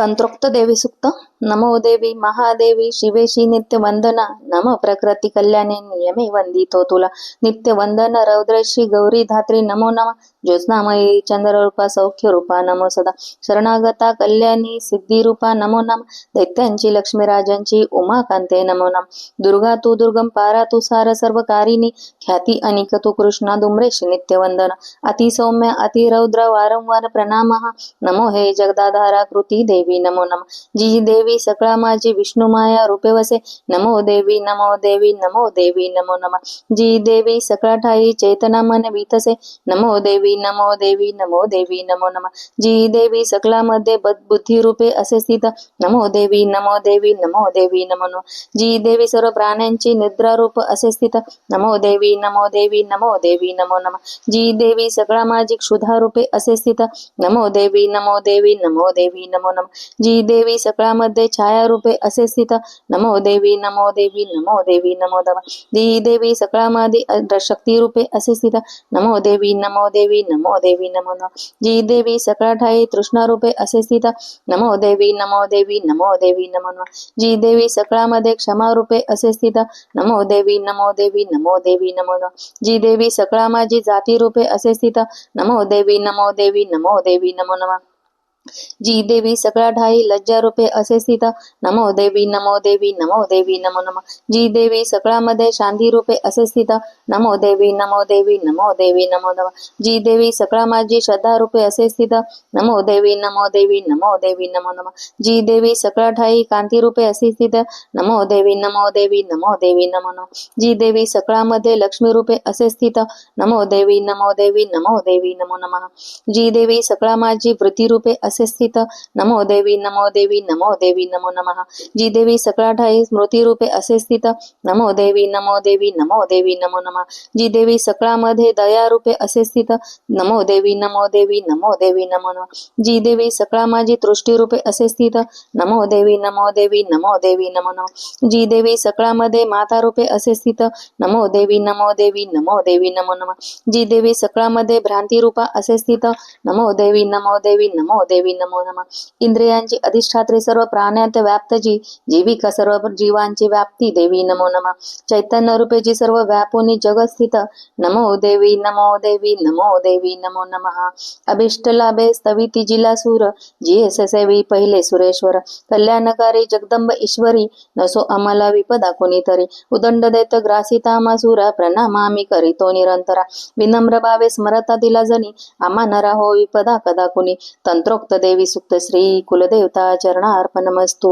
तंत्रोक्त देवी सुक्त. नमो देवी महादेवी शिवेशी नित्य वंदना. नम प्रकृती कल्याणे नियमे वंदितो तुला. नित्य वंदन रौद्रशी गौरी धात्री नमो नम. ज्योत्स्नामयी चंद्ररूपा सौख्य रूपा नमो सदा. शरणागता कल्याणी सिद्धिरूपा नमो नम. दैत्यांची लक्ष्मीराजांची उमाकांते नमो नम. दुर्गा तू दुर्गम पारा तू सार सर्व कारिणी ख्याती अनिक तू कृष्णा दुम्रेशी नित्य वंदन. अति सौम्य अति वारंवार प्रणाम. नमो हे जगदाधारा कृती देवी. नमो नम जी देवी सकळा माझी विष्णू माया रूपे वसे नमो देवी नमो देवी नमो देवी नमो नम जी देवी सकळा ठाई चेतना मन वितसे नमो देवी नमो देवी नमो देवी नमो नम जी देवी सकळा मध्ये बुद्धी रूपे असे स्थित नमो देवी नमो देवी नमो देवी नमो नम जी देवी सर्व प्राण्यांची निद्रा रूप असे स्थित नमो देवी नमो देवी नमो देवी नमो नम जी देवी सकळा माझी क्षुधा रूपे असे स्थित नमो देवी नमो देवी नमो देवी नमो नम जी देवी सकळामध्ये छाया रूपे असे स्थित नमो देवी नमो देवी नमो देवी नमो दम जी देवी सकळामध्ये शक्ती रूपे असे स्थित नमो देवी नमो देवी नमो देवी नमो नम जी देवी सकळा ठाई तृष्णा रूपे असे स्थित नमो देवी नमो देवी नमो देवी नमो नम जी देवी सकळामध्ये क्षमा रूपे असे स्थित नमो देवी नमो देवी नमो देवी नमो नम जी देवी सकळा माझी जाती रूपे असे स्थित नमो देवी नमो देवी नमो देवी नमो नम जी देवी सकळा ठाई लज्जा रूपे असे स्थित नमो देवी नमो देवी नमो देवी नमो नम जी देवी सकळामध्ये शांती रूपे असे स्थित नमो देवी नमो देवी नमो देवी नमो नम जी देवी सकळा माझी श्रद्धा रूपे असे स्थित नमो देवी नमो देवी नमो देवी नमो नम जी देवी सकळा ठाई कांती रूपे असे स्थित नमो देवी नमो देवी नमो देवी नमो नम जी देवी सकळामध्ये लक्ष्मी रूपे असे स्थित नमो देवी नमो देवी नमो देवी नमो नम जी देवी सकळा माझी वृत्ती रूपे असे स्थित नमो देवी नमो देवी नमो देवी नमो नमः जी देवी सकळा ठाई स्मृती रूपे असे स्थित नमो देवी नमो देवी नमो देवी नमो नमः जी देवी सकळामध्ये दया रूपे असे स्थित नमो देवी नमो देवी नमो देवी नमो नमः जी देवी सकळा माझी तृष्टी रूपे असे स्थित नमो देवी नमो देवी नमो देवी नमो नमः जी देवी सकळामध्ये माता रूपे असे स्थित नमो देवी नमो देवी नमो देवी नमो नमः जी देवी सकळामध्ये भ्रांती रूपा असे स्थित नमो देवी नमो देवी नमो देवी देवी नमो नम. इंद्रियांची अधिष्ठात्री सर्व प्राण्यात व्याप्त जी जीविका सर्व जीवांची व्याप्ती देवी नमो नम. चैतन्य रूपे जी सर्व व्यापुनी जगत स्थित नमो देवी नमो देवी नमो देवी नमो नम. अभिष्ट लाभे स्तविती जिला सूर जी सेवी पहिले सुरेश्वर. कल्याणकारी जगदंब ईश्वरी नसो आम्हाला विपदा कोणीतरी. उदंड देत ग्रासिता मासुरा प्रणामामी करीतो निरंतरा. विनम्र भावे स्मरता दिला जनी आम्हा नरा हो विपदा कदा कुणी तंत्रोक्त ಸೂಕ್ತ ದೇವಿ ಸೂಕ್ತ ಶ್ರೀ ಕುಲದೇವತಾ ಚರಣ ಅರ್ಪಣಮಸ್ತು